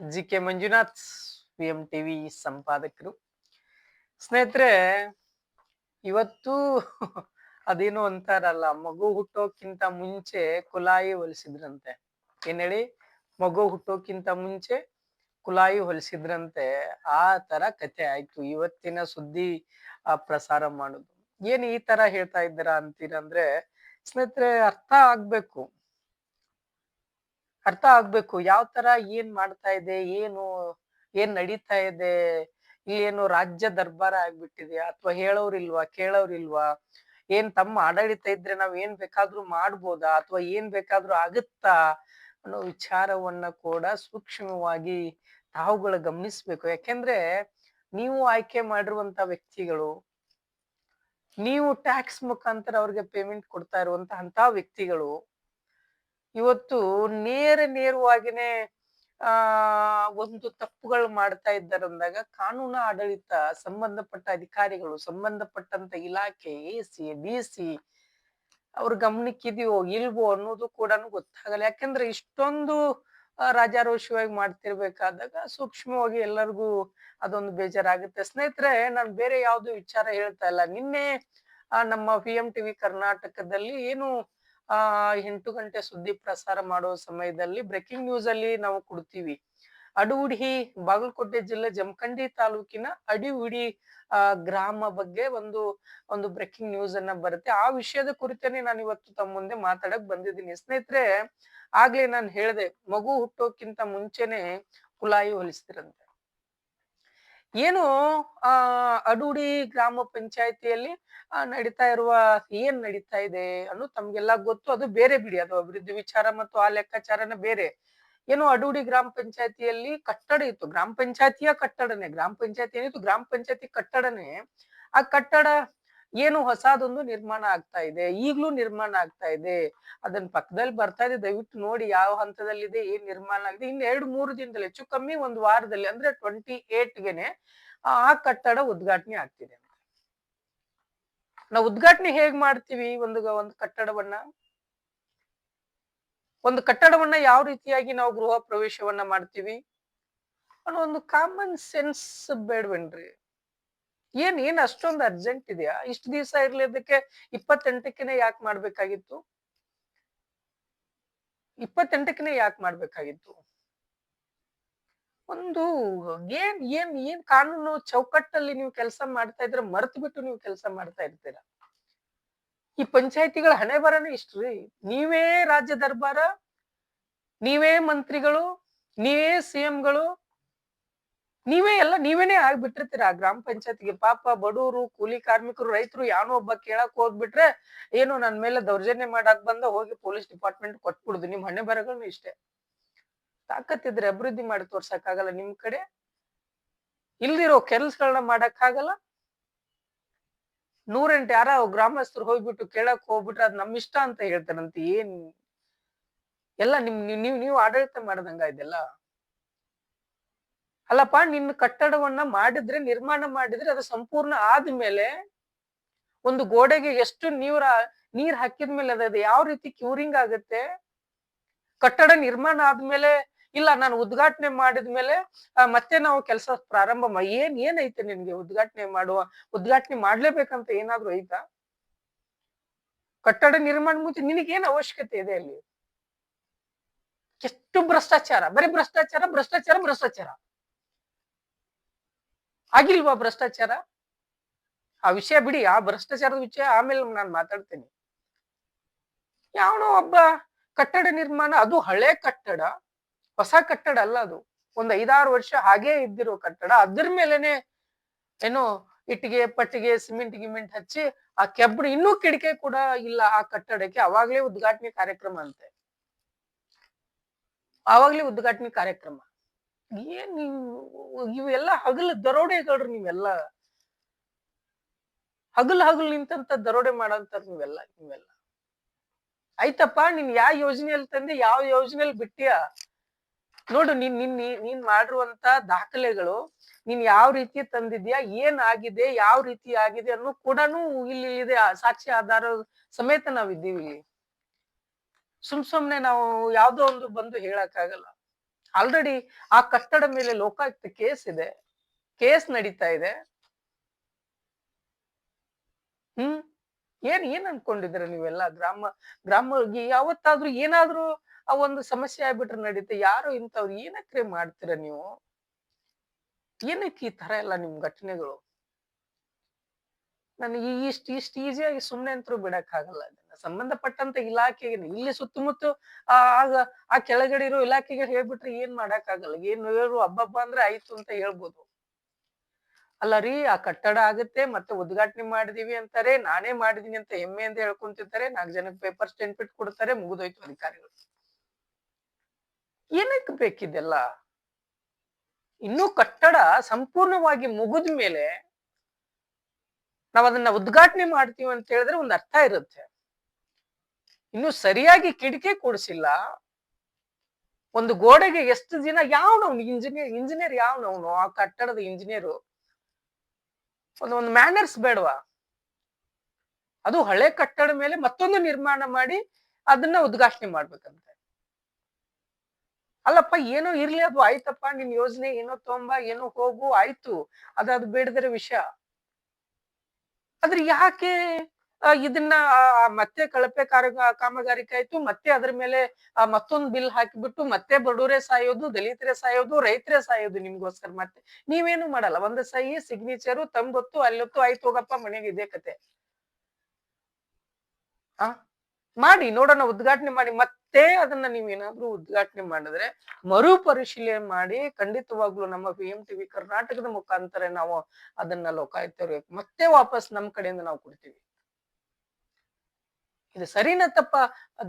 G K Manjunath, P M TV ಸಂಪಾದಕರು. ಸ್ನೇಹಿತರೆ, ಇವತ್ತು ಅದೇನು ಅಂತಾರಲ್ಲ, ಮಗು ಹುಟ್ಟೋಕ್ಕಿಂತ ಮುಂಚೆ ಕುಲಾಯಿ ಹೊಲಿಸಿದ್ರಂತೆ. ಏನ್ ಹೇಳಿ? ಮಗು ಹುಟ್ಟೋಕ್ಕಿಂತ ಮುಂಚೆ ಕುಲಾಯಿ ಹೊಲಿಸಿದ್ರಂತೆ. ಆ ತರ ಕತೆ ಆಯ್ತು. ಇವತ್ತಿನ ಸುದ್ದಿ ಪ್ರಸಾರ ಮಾಡೋದು. ಏನ್ ಈ ತರ ಹೇಳ್ತಾ ಇದ್ದೀರಾ ಅಂತೀರಂದ್ರೆ ಸ್ನೇಹಿತರೆ, ಅರ್ಥ ಆಗ್ಬೇಕು. ಅರ್ಥ ಆಗ್ಬೇಕು. ಯಾವ ತರ ಏನ್ ಮಾಡ್ತಾ ಇದೆ, ಏನು, ಏನ್ ನಡೀತಾ ಇದೆ, ಏನು ರಾಜ್ಯ ದರ್ಬಾರ ಆಗ್ಬಿಟ್ಟಿದೆ ಅಥವಾ ಹೇಳೋರಿಲ್ವಾ ಕೇಳೋರಿಲ್ವಾ ಏನ್ ತಮ್ಮ ಆಡಳಿತ ಇದ್ರೆ ನಾವ್ ಏನ್ ಬೇಕಾದ್ರೂ ಮಾಡ್ಬೋದಾ ಅಥವಾ ಏನ್ ಬೇಕಾದ್ರೂ ಆಗುತ್ತಾ ಅನ್ನೋ ವಿಚಾರವನ್ನ ಕೂಡ ಸೂಕ್ಷ್ಮವಾಗಿ ತಾವುಗಳು ಗಮನಿಸ್ಬೇಕು. ಯಾಕೆಂದ್ರೆ ನೀವು ಆಯ್ಕೆ ಮಾಡಿರುವಂತ ವ್ಯಕ್ತಿಗಳು, ನೀವು ಟ್ಯಾಕ್ಸ್ ಮುಖಾಂತರ ಅವ್ರಿಗೆ ಪೇಮೆಂಟ್ ಕೊಡ್ತಾ ಇರುವಂತ ಅಂತ ವ್ಯಕ್ತಿಗಳು ಇವತ್ತು ನೇರ ನೇರವಾಗಿನೇ, ಆ, ಒಂದು ತಪ್ಪುಗಳು ಮಾಡ್ತಾ ಇದ್ದಾರಂದಾಗ ಕಾನೂನು ಆಡಳಿತ ಸಂಬಂಧಪಟ್ಟ ಅಧಿಕಾರಿಗಳು, ಸಂಬಂಧಪಟ್ಟಂತ ಇಲಾಖೆ, ಎ ಸಿ, ಡಿ ಸಿ ಅವ್ರ ಗಮನಕ್ಕಿದೆಯೋ ಇಲ್ವೋ ಅನ್ನೋದು ಕೂಡ ಗೊತ್ತಾಗಲ್ಲ. ಯಾಕಂದ್ರೆ ಇಷ್ಟೊಂದು ರಾಜಾರೋಷವಾಗಿ ಮಾಡ್ತಿರ್ಬೇಕಾದಾಗ ಸೂಕ್ಷ್ಮವಾಗಿ ಎಲ್ಲರಿಗೂ ಅದೊಂದು ಬೇಜಾರಾಗುತ್ತೆ. ಸ್ನೇಹಿತರೆ, ನಾನು ಬೇರೆ ಯಾವ್ದು ವಿಚಾರ ಹೇಳ್ತಾ ಇಲ್ಲ. ನಿನ್ನೆ ನಮ್ಮ ಪಿ ಎಂ ಟಿವಿ ಕರ್ನಾಟಕದಲ್ಲಿ ಏನು ಆ ಎಂಟು ಗಂಟೆ ಸುದ್ದಿ ಪ್ರಸಾರ ಮಾಡೋ ಸಮಯದಲ್ಲಿ ಬ್ರೇಕಿಂಗ್ ನ್ಯೂಸ್ ಅಲ್ಲಿ ನಾವು ಕೊಡ್ತೀವಿ. ಅಡುಹುಡಿ, ಬಾಗಲಕೋಟೆ ಜಿಲ್ಲೆ ಜಮಖಂಡಿ ತಾಲೂಕಿನ ಅಡಿಹುಡಿ, ಆ, ಗ್ರಾಮ ಬಗ್ಗೆ ಒಂದು ಒಂದು ಬ್ರೇಕಿಂಗ್ ನ್ಯೂಸ್ ಅನ್ನ ಬರುತ್ತೆ. ಆ ವಿಷಯದ ಕುರಿತೇನೆ ನಾನು ಇವತ್ತು ತಮ್ಮ ಮುಂದೆ ಮಾತಾಡಕ್ ಬಂದಿದ್ದೀನಿ. ಸ್ನೇಹಿತರೆ, ಆಗ್ಲೇ ನಾನು ಹೇಳಿದೆ, ಮಗು ಹುಟ್ಟೋಕ್ಕಿಂತ ಮುಂಚೆನೆ ಕುಲಾಯಿ ಹೊಲಿಸ್ತಿರಂತೆ. ಏನು, ಆ, ಅಡೂಡಿ ಗ್ರಾಮ ಪಂಚಾಯತಿಯಲ್ಲಿ ನಡೀತಾ ಇರುವ ಏನ್ ನಡೀತಾ ಇದೆ ಅನ್ನೋ ತಮ್ಗೆಲ್ಲ ಗೊತ್ತು. ಅದು ಬೇರೆ ಬಿಡಿ. ಅದು ಅಭಿವೃದ್ಧಿ ವಿಚಾರ ಮತ್ತು ಆ ಲೆಕ್ಕಾಚಾರನ ಬೇರೆ. ಏನು, ಅಡೂಡಿ ಗ್ರಾಮ ಪಂಚಾಯತಿಯಲ್ಲಿ ಕಟ್ಟಡ ಇತ್ತು. ಗ್ರಾಮ ಪಂಚಾಯತಿಯ ಕಟ್ಟಡನೇ. ಗ್ರಾಮ ಪಂಚಾಯತಿ ಏನಿತ್ತು? ಗ್ರಾಮ ಪಂಚಾಯತಿ ಕಟ್ಟಡನೇ. ಆ ಕಟ್ಟಡ ಏನು ಹೊಸದೊಂದು ನಿರ್ಮಾಣ ಆಗ್ತಾ ಇದೆ, ಈಗ್ಲೂ ನಿರ್ಮಾಣ ಆಗ್ತಾ ಇದೆ ಅದನ್ನ ಪಕ್ಕದಲ್ಲಿ ಬರ್ತಾ ಇದೆ, ದಯವಿಟ್ಟು ನೋಡಿ ಯಾವ ಹಂತದಲ್ಲಿದೆ, ಏನ್ ನಿರ್ಮಾಣ ಆಗಿದೆ. ಇನ್ನು ಎರಡು ಮೂರು ದಿನದಲ್ಲಿ, ಹೆಚ್ಚು ಕಮ್ಮಿ ಒಂದು ವಾರದಲ್ಲಿ, ಅಂದ್ರೆ ಟ್ವೆಂಟಿ ಏಟ್ಗೆನೆ ಆ ಕಟ್ಟಡ ಉದ್ಘಾಟನೆ ಆಗ್ತಿದೆ. ನಾವು ಉದ್ಘಾಟನೆ ಹೇಗ್ ಮಾಡ್ತೀವಿ ಒಂದು ಒಂದು ಕಟ್ಟಡವನ್ನ? ಒಂದು ಕಟ್ಟಡವನ್ನ ಯಾವ ರೀತಿಯಾಗಿ ನಾವು ಗೃಹ ಪ್ರವೇಶವನ್ನ ಮಾಡ್ತೀವಿ? ಅನ್ನೋ ಒಂದು ಕಾಮನ್ ಸೆನ್ಸ್ ಬೇಡವೇನ್ರಿ. ಏನ್ ಏನ್ ಅಷ್ಟೊಂದು ಅರ್ಜೆಂಟ್ ಇದೆಯಾ? ಇಷ್ಟು ದಿವಸ ಇರ್ಲಿದ್ದಕ್ಕೆ ಇಪ್ಪತ್ತೆಂಟಕ್ಕಿನ ಯಾಕೆ ಮಾಡ್ಬೇಕಾಗಿತ್ತು? ಇಪ್ಪತ್ತೆಂಟಕ್ಕಿನ ಯಾಕೆ ಮಾಡ್ಬೇಕಾಗಿತ್ತು? ಒಂದು ಏನ್ ಏನ್ ಏನ್ ಕಾನೂನು ಚೌಕಟ್ಟಲ್ಲಿ ನೀವು ಕೆಲಸ ಮಾಡ್ತಾ ಇದ್ರೆ ಮರ್ತು ಬಿಟ್ಟು ನೀವು ಕೆಲಸ ಮಾಡ್ತಾ ಇರ್ತೀರ? ಈ ಪಂಚಾಯತಿಗಳ ಹಣೆ ಬರನೇ ಇಷ್ಟ್ರಿ. ನೀವೇ ರಾಜ್ಯ ದರ್ಬಾರ, ನೀವೇ ಮಂತ್ರಿಗಳು, ನೀವೇ ಸಿಎಂಗಳು ನೀವೇ ಎಲ್ಲ ನೀವೇನೆ ಆಗ್ಬಿಟ್ಟಿರ್ತೀರ ಆ ಗ್ರಾಮ ಪಂಚಾಯತ್ಗೆ ಪಾಪ ಬಡವರು ಕೂಲಿ ಕಾರ್ಮಿಕರು ರೈತರು ಯಾವನೋ ಒಬ್ಬ ಕೇಳಕ್ ಹೋಗ್ಬಿಟ್ರೆ ಏನು ನನ್ ಮೇಲೆ ದೌರ್ಜನ್ಯ ಮಾಡಕ್ ಬಂದ ಹೋಗಿ ಪೊಲೀಸ್ ಡಿಪಾರ್ಟ್ಮೆಂಟ್ ಕೊಟ್ಬಿಡುದು. ನಿಮ್ ಹಣೆ ಬರಗಳು ಇಷ್ಟೇ. ತಾಕತ್ತಿದ್ರೆ ಅಭಿವೃದ್ಧಿ ಮಾಡಿ ತೋರ್ಸಕ್ಕಾಗಲ್ಲ ನಿಮ್ ಕಡೆ? ಇಲ್ದಿರೋ ಕೆಲ್ಸಗಳನ್ನ ಮಾಡಕ್ ಆಗಲ್ಲ ನೂರೆಂಟು ಯಾರ ಗ್ರಾಮಸ್ಥರು ಹೋಗ್ಬಿಟ್ಟು ಕೇಳಕ್ ಹೋಗ್ಬಿಟ್ರೆ ಅದ್ ನಮ್ ಇಷ್ಟ ಅಂತ ಹೇಳ್ತಾರಂತ. ಏನ್? ಎಲ್ಲ ನಿಮ್ ನೀವ್, ನೀವು ಆಡಳಿತ ಮಾಡ್ದಂಗ ಇದೆಲ್ಲ? ಅಲ್ಲಪ್ಪ, ನಿನ್ನ ಕಟ್ಟಡವನ್ನ ಮಾಡಿದ್ರೆ, ನಿರ್ಮಾಣ ಮಾಡಿದ್ರೆ ಅದು ಸಂಪೂರ್ಣ ಆದ್ಮೇಲೆ ಒಂದು ಗೋಡೆಗೆ ಎಷ್ಟು ನೀರ ನೀರ್ ಹಾಕಿದ್ಮೇಲೆ ಅದು ಯಾವ ರೀತಿ ಕ್ಯೂರಿಂಗ್ ಆಗುತ್ತೆ? ಕಟ್ಟಡ ನಿರ್ಮಾಣ ಆದ್ಮೇಲೆ, ಇಲ್ಲ ನಾನು ಉದ್ಘಾಟನೆ ಮಾಡಿದ್ಮೇಲೆ ಮತ್ತೆ ನಾವು ಕೆಲಸ ಪ್ರಾರಂಭ ಮಾ, ಏನ್ ಏನೈತೆ ನಿನ್ಗೆ ಉದ್ಘಾಟನೆ ಮಾಡುವ? ಉದ್ಘಾಟನೆ ಮಾಡ್ಲೇಬೇಕಂತ ಏನಾದ್ರು ಐತಾ? ಕಟ್ಟಡ ನಿರ್ಮಾಣ ಮುಂಚೆ ನಿನಗೇನು ಅವಶ್ಯಕತೆ ಇದೆ ಅಲ್ಲಿ? ಎಷ್ಟು ಭ್ರಷ್ಟಾಚಾರ? ಬರೀ ಭ್ರಷ್ಟಾಚಾರ ಭ್ರಷ್ಟಾಚಾರ ಭ್ರಷ್ಟಾಚಾರ. ಆಗಿಲ್ವಾ ಭ್ರಷ್ಟಾಚಾರ? ಆ ವಿಷಯ ಬಿಡಿ, ಆ ಭ್ರಷ್ಟಾಚಾರದ ವಿಷಯ ಆಮೇಲೆ ನಾನು ಮಾತಾಡ್ತೇನೆ. ಯಾವನೋ ಒಬ್ಬ ಕಟ್ಟಡ ನಿರ್ಮಾಣ, ಅದು ಹಳೆ ಕಟ್ಟಡ, ಹೊಸ ಕಟ್ಟಡ ಅಲ್ಲ ಅದು. ಒಂದ್ ಐದಾರು ವರ್ಷ ಹಾಗೇ ಇದ್ದಿರೋ ಕಟ್ಟಡ, ಅದ್ರ ಮೇಲೆನೆ ಏನೋ ಇಟ್ಟಿಗೆ, ಪಟ್ಟಿಗೆ, ಸಿಮೆಂಟ್ ಗಿಮೆಂಟ್ ಹಚ್ಚಿ ಆ ಕೆಬ್ಬಣ ಇನ್ನೂ ಕಿಡಿಕೆ ಕೂಡ ಇಲ್ಲ ಆ ಕಟ್ಟಡಕ್ಕೆ. ಅವಾಗ್ಲೇ ಉದ್ಘಾಟನೆ ಕಾರ್ಯಕ್ರಮ ಅಂತೆ. ಆವಾಗಲೇ ಉದ್ಘಾಟನೆ ಕಾರ್ಯಕ್ರಮ. ಏನ್ ನೀವು, ಇವೆಲ್ಲ ಹಗಲು ದರೋಡೆಗಳ್ರಿ ನೀವೆಲ್ಲ. ಹಗಲ್ ಹಗಲ್ ನಿಂತಂತ ದರೋಡೆ ಮಾಡಂತಾರ ನೀವೆಲ್ಲ ನೀವೆಲ್ಲ. ಆಯ್ತಪ್ಪ, ನೀನ್ ಯಾವ ಯೋಜನೆಯಲ್ಲಿ ತಂದೆ, ಯಾವ ಯೋಜನೆಯಲ್ಲಿ ಬಿಟ್ಟಿಯ? ನೋಡು, ನೀನ್, ನಿನ್ ನೀನ್ ಮಾಡಿರುವಂತ ದಾಖಲೆಗಳು ನೀನ್ ಯಾವ ರೀತಿ ತಂದಿದ್ಯಾ, ಏನ್ ಆಗಿದೆ, ಯಾವ ರೀತಿ ಆಗಿದೆ ಅನ್ನೋ ಕೂಡ ಇಲ್ಲಿ ಇದೆ ಸಾಕ್ಷಿ ಆಧಾರ ಸಮೇತ ನಾವಿದ್ದೀವಿ. ಇಲ್ಲಿ ಸುಮ್ ಸುಮ್ನೆ ನಾವು ಯಾವ್ದೋ ಒಂದು ಬಂದು ಹೇಳಕ್ ಆಗಲ್ಲ ಆಲ್ರೆಡಿ ಆ ಕಟ್ಟಡ ಮೇಲೆ ಲೋಕಾಯುಕ್ತ ಕೇಸ್ ಇದೆ. ಕೇಸ್ ನಡೀತಾ ಇದೆ. ಹ್ಮ್? ಏನ್ ಏನ್ ಅನ್ಕೊಂಡಿದ್ರ ನೀವೆಲ್ಲ? ಗ್ರಾಮ ಗ್ರಾಮ ಯಾವತ್ತಾದ್ರೂ ಏನಾದ್ರೂ ಆ ಒಂದು ಸಮಸ್ಯೆ ಆಗ್ಬಿಟ್ರೆ ನಡೀತೆ. ಯಾರು ಇಂಥವ್ರು ಏನಕ್ರೆ ಮಾಡ್ತೀರ ನೀವು? ಏನಕ್ಕೆ ಈ ತರ ಎಲ್ಲ ನಿಮ್ ಘಟನೆಗಳು? ನನಗೆ ಇಷ್ಟ ಇಷ್ಟ ಈಸಿಯಾಗಿ ಸುಮ್ನೆ ಅಂತರೂ ಬಿಡಕ್ ಆಗಲ್ಲ. ಅದನ್ನ ಸಂಬಂಧಪಟ್ಟಂತ ಇಲಾಖೆಗೆ ಇಲ್ಲಿ ಸುತ್ತಮುತ್ತ ಆಗ ಆ ಕೆಳಗಡೆ ಇರೋ ಇಲಾಖೆಗೆ ಹೇಳ್ಬಿಟ್ರೆ ಏನ್ ಮಾಡಕ್ ಆಗಲ್ಲ. ಏನ್ ಹೇಳು ಹಬ್ಬಬ್ಬ ಅಂದ್ರೆ ಆಯ್ತು ಅಂತ ಹೇಳ್ಬೋದು. ಅಲ್ಲ ರೀ, ಆ ಕಟ್ಟಡ ಆಗುತ್ತೆ, ಮತ್ತೆ ಉದ್ಘಾಟನೆ ಮಾಡಿದೀವಿ ಅಂತಾರೆ, ನಾನೇ ಮಾಡಿದೀನಿ ಅಂತ ಹೆಮ್ಮೆ ಅಂತ ಹೇಳ್ಕೊಂತಿರ್ತಾರೆ, ನಾಲ್ಕು ಜನಕ್ಕೆ ಪೇಪರ್ ಸ್ಟೆಂಪಿಟ್ ಕೊಡ್ತಾರೆ, ಮುಗಿದೋಯ್ತು ಅಧಿಕಾರಿಗಳು. ಏನಕ್ಕೆ ಬೇಕಿದೆಲ್ಲ? ಇನ್ನೂ ಕಟ್ಟಡ ಸಂಪೂರ್ಣವಾಗಿ ಮುಗಿದ ಮೇಲೆ ನಾವ್ ಅದನ್ನ ಉದ್ಘಾಟನೆ ಮಾಡ್ತೀವಿ ಅಂತ ಹೇಳಿದ್ರೆ ಒಂದು ಅರ್ಥ ಇರುತ್ತೆ. ಇನ್ನು ಸರಿಯಾಗಿ ಕಿಟಕಿ ಕೊಡಿಸಿಲ್ಲ, ಒಂದು ಗೋಡೆಗೆ ಎಷ್ಟು ದಿನ ಯಾವನವನು ಇಂಜಿನಿಯರ್ ಇಂಜಿನಿಯರ್ ಯಾವನವನು ಆ ಕಟ್ಟಡದ ಇಂಜಿನಿಯರು? ಒಂದು ಒಂದು ಮ್ಯಾನರ್ಸ್ ಬೇಡವಾ? ಅದು ಹಳೆ ಕಟ್ಟಡ ಮೇಲೆ ಮತ್ತೊಂದು ನಿರ್ಮಾಣ ಮಾಡಿ ಅದನ್ನ ಉದ್ಘಾಟನೆ ಮಾಡ್ಬೇಕಂತೆ. ಅಲ್ಲಪ್ಪ, ಏನೋ ಇರ್ಲಿ, ಅದು ಆಯ್ತಪ್ಪ, ನಿನ್ ಯೋಜನೆ ಏನೋ ತೊಂಬ, ಏನೋ ಹೋಗು, ಆಯ್ತು. ಅದು ಬೇಡದ್ರೆ ವಿಷಯ. ಆದ್ರೆ ಯಾಕೆ ಇದನ್ನ ಮತ್ತೆ ಕಳಪೆ ಕಾರ ಕಾಮಗಾರಿಕೆ ಆಯ್ತು, ಮತ್ತೆ ಅದ್ರ ಮೇಲೆ ಮತ್ತೊಂದು ಮತ್ತೊಂದ್ ಬಿಲ್ ಹಾಕಿಬಿಟ್ಟು, ಮತ್ತೆ ಬಡವರೇ ಸಾಯೋದು, ದಲಿತರೇ ಸಾಯೋದು, ರೈತರೇ ಸಾಯೋದು ನಿಮ್ಗೋಸ್ಕರ ಮತ್ತೆ. ನೀವೇನು ಮಾಡಲ್ಲ, ಒಂದು ಸಹಿ ಸಿಗ್ನೇಚರು ತಂಬೊತ್ತು, ಅಲ್ಲೊತ್ತು, ಆಯ್ತು ಹೋಗಪ್ಪ ಮನೆಗೆ ಇದೇ ಕತೆ. ಆ? ಮಾಡಿ, ನೋಡೋಣ, ಉದ್ಘಾಟನೆ ಮಾಡಿ, ಮತ್ತೆ ಅದನ್ನ ನೀವೇನಾದ್ರೂ ಉದ್ಘಾಟನೆ ಮಾಡಿದ್ರೆ ಮರು ಪರಿಶೀಲನೆ ಮಾಡಿ, ಖಂಡಿತವಾಗ್ಲೂ ನಮ್ಮ ಪಿ ಎಂ ಟಿವಿ ಕರ್ನಾಟಕದ ಮುಖಾಂತರ ನಾವು ಅದನ್ನ ಲೋಕಾಯುಕ್ತವ್ರಿಗೆ ಮತ್ತೆ ವಾಪಸ್ ನಮ್ಮ ಕಡೆಯಿಂದ ನಾವು ಕೊಡ್ತೀವಿ. ಇದು ಸರಿನಾ ತಪ್ಪ?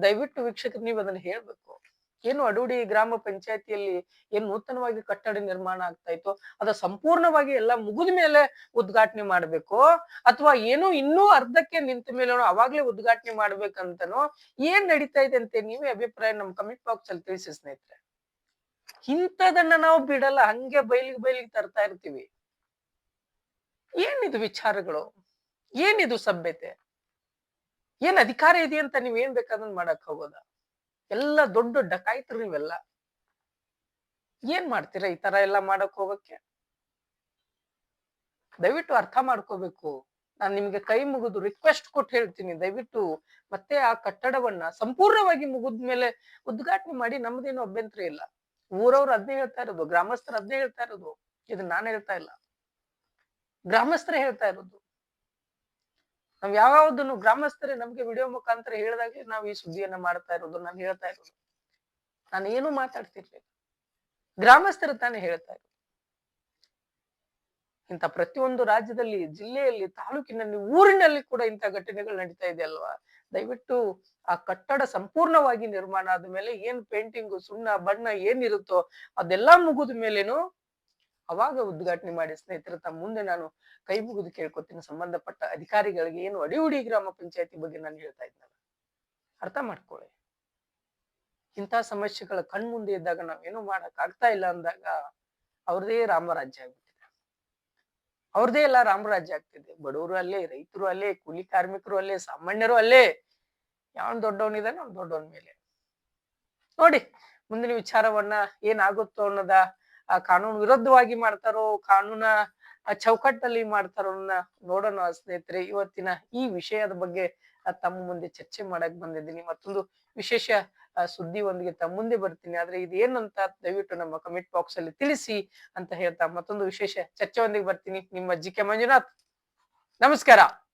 ದಯವಿಟ್ಟು ವೀಕ್ಷಕರು, ನೀವು ಅದನ್ನ ಹೇಳ್ಬೇಕು. ಏನು ಅಡೂಡಿ ಗ್ರಾಮ ಪಂಚಾಯತಿಯಲ್ಲಿ ಏನ್ ನೂತನವಾಗಿ ಕಟ್ಟಡ ನಿರ್ಮಾಣ ಆಗ್ತಾ ಇತ್ತು, ಅದ ಸಂಪೂರ್ಣವಾಗಿ ಎಲ್ಲ ಮುಗಿದ ಮೇಲೆ ಉದ್ಘಾಟನೆ ಮಾಡ್ಬೇಕು, ಅಥವಾ ಏನು ಇನ್ನೂ ಅರ್ಧಕ್ಕೆ ನಿಂತ ಮೇಲೆ ಅವಾಗ್ಲೇ ಉದ್ಘಾಟನೆ ಮಾಡ್ಬೇಕಂತನೋ, ಏನ್ ನಡೀತಾ ಇದೆ ಅಂತ ನೀವೇ ಅಭಿಪ್ರಾಯ ನಮ್ ಕಮೆಂಟ್ ಬಾಕ್ಸ್ ಅಲ್ಲಿ ತಿಳಿಸಿ ಸ್ನೇಹಿತರೆ. ಇಂಥದನ್ನ ನಾವು ಬಿಡಲ್ಲ, ಹಂಗೆ ಬೈಲಿಗೆ ಬೈಲಿಗೆ ತರ್ತಾ ಇರ್ತೀವಿ. ಏನಿದು ವಿಚಾರಗಳು? ಏನಿದು ಸಭ್ಯತೆ? ಏನ್ ಅಧಿಕಾರ ಇದೆ ಅಂತ ನೀವ್ ಏನ್ ಬೇಕಾದನ್ ಮಾಡಕ್ ಹೋಗೋದ? ಎಲ್ಲ ದೊಡ್ಡ ಡಕಾಯ್ತರು ಇವೆಲ್ಲ. ಏನ್ ಮಾಡ್ತೀರಾ ಈ ತರ ಎಲ್ಲ ಮಾಡಕ್ ಹೋಗಕ್ಕೆ? ದಯವಿಟ್ಟು ಅರ್ಥ ಮಾಡ್ಕೋಬೇಕು. ನಾನ್ ನಿಮ್ಗೆ ಕೈ ಮುಗಿದು ರಿಕ್ವೆಸ್ಟ್ ಕೊಟ್ಟು ಹೇಳ್ತೀನಿ. ದಯವಿಟ್ಟು ಮತ್ತೆ ಆ ಕಟ್ಟಡವನ್ನ ಸಂಪೂರ್ಣವಾಗಿ ಮುಗಿದ್ಮೇಲೆ ಉದ್ಘಾಟನೆ ಮಾಡಿ ನಮ್ದೇನು ಅಭ್ಯಂತರ ಇಲ್ಲ. ಊರವ್ರು ಅದ್ನೇ ಹೇಳ್ತಾ ಇರೋದು, ಗ್ರಾಮಸ್ಥರು ಅದ್ನೇ ಹೇಳ್ತಾ ಇರೋದು. ಇದನ್ನ ನಾನು ಹೇಳ್ತಾ ಇಲ್ಲ. ಗ್ರಾಮಸ್ಥರೇ ಹೇಳ್ತಾ ಇರೋದು. ನಾವ್ ಯಾವ್ದನ್ನು ಗ್ರಾಮಸ್ಥರೇ ನಮ್ಗೆ ವಿಡಿಯೋ ಮುಖಾಂತರ ಹೇಳಿದಾಗ ನಾವು ಈ ಸುದ್ದಿಯನ್ನ ಮಾಡ್ತಾ ಇರೋದು, ನಾನು ಹೇಳ್ತಾ ಇರೋದು. ನಾನು ಏನು ಮಾತಾಡ್ತಿರ್ಲಿಲ್ಲ. ಗ್ರಾಮಸ್ಥರು ತಾನೇ ಹೇಳ್ತಾ ಇರೋದು. ಇಂಥ ಪ್ರತಿಯೊಂದು ರಾಜ್ಯದಲ್ಲಿ, ಜಿಲ್ಲೆಯಲ್ಲಿ, ತಾಲೂಕಿನಲ್ಲಿ, ಊರಿನಲ್ಲಿ ಕೂಡ ಇಂಥ ಘಟನೆಗಳು ನಡೀತಾ ಇದೆ ಅಲ್ವಾ? ದಯವಿಟ್ಟು ಆ ಕಟ್ಟಡ ಸಂಪೂರ್ಣವಾಗಿ ನಿರ್ಮಾಣ ಆದ ಮೇಲೆ ಏನ್ ಪೇಂಟಿಂಗ್ ಸುಣ್ಣ, ಬಣ್ಣ ಏನಿರುತ್ತೋ ಅದೆಲ್ಲ ಮುಗಿದ ಮೇಲೇನು ಅವಾಗ ಉದ್ಘಾಟನೆ ಮಾಡಿ ಸ್ನೇಹಿತರ, ತಮ್ಮ ಮುಂದೆ ನಾನು ಕೈ ಮುಗಿದು ಕೇಳ್ಕೊತೀನಿ. ಸಂಬಂಧಪಟ್ಟ ಅಧಿಕಾರಿಗಳಿಗೆ ಏನು ಅಡಿಹುಡಿ ಗ್ರಾಮ ಪಂಚಾಯತಿ ಬಗ್ಗೆ ನಾನು ಹೇಳ್ತಾ ಇದ್ನಲ್ಲ, ಅರ್ಥ ಮಾಡ್ಕೊಳ್ಳಿ. ಇಂಥ ಸಮಸ್ಯೆಗಳ ಕಣ್ಮುಂದೆ ಇದ್ದಾಗ ನಾವೇನು ಮಾಡಕ್ ಆಗ್ತಾ ಇಲ್ಲ ಅಂದಾಗ ಅವ್ರದೇ ರಾಮರಾಜ್ಯ ಆಗ್ಬಿಟ್ಟಿದೆ. ಅವ್ರದೇ ಎಲ್ಲ ರಾಮರಾಜ್ಯ ಆಗ್ತಿದೆ. ಬಡವರು ಅಲ್ಲೇ, ರೈತರು ಅಲ್ಲೇ, ಕೂಲಿ ಕಾರ್ಮಿಕರು ಅಲ್ಲೇ, ಸಾಮಾನ್ಯರು ಅಲ್ಲೇ. ಯಾವನ್ ದೊಡ್ಡವನಿದಾನೆ ಅವ್ನು ದೊಡ್ಡವನ್ ಮೇಲೆ. ನೋಡಿ, ಮುಂದಿನ ವಿಚಾರವನ್ನ ಏನಾಗುತ್ತೋ ಅನ್ನೋದ ಕಾನೂನು ವಿರುದ್ಧವಾಗಿ ಮಾಡ್ತಾರೋ, ಕಾನೂನ ಚೌಕಟ್ಟಲ್ಲಿ ಮಾಡ್ತಾರೋನ್ನ ನೋಡೋಣ ಸ್ನೇಹಿತರೆ. ಇವತ್ತಿನ ಈ ವಿಷಯದ ಬಗ್ಗೆ ತಮ್ಮ ಮುಂದೆ ಚರ್ಚೆ ಮಾಡಕ್ ಬಂದಿದ್ದೀನಿ. ಮತ್ತೊಂದು ವಿಶೇಷ ಸುದ್ದಿ ಒಂದಿಗೆ ತಮ್ಮ ಮುಂದೆ ಬರ್ತೀನಿ. ಆದ್ರೆ ಇದು ಏನಂತ ದಯವಿಟ್ಟು ನಮ್ಮ ಕಮೆಂಟ್ ಬಾಕ್ಸ್ ಅಲ್ಲಿ ತಿಳಿಸಿ ಅಂತ ಹೇಳ್ತಾ ಮತ್ತೊಂದು ವಿಶೇಷ ಚರ್ಚೆ ಒಂದಿಗೆ ಬರ್ತೀನಿ. ನಿಮ್ಮ ಜಿ ಕೆ ಮಂಜುನಾಥ್. ನಮಸ್ಕಾರ.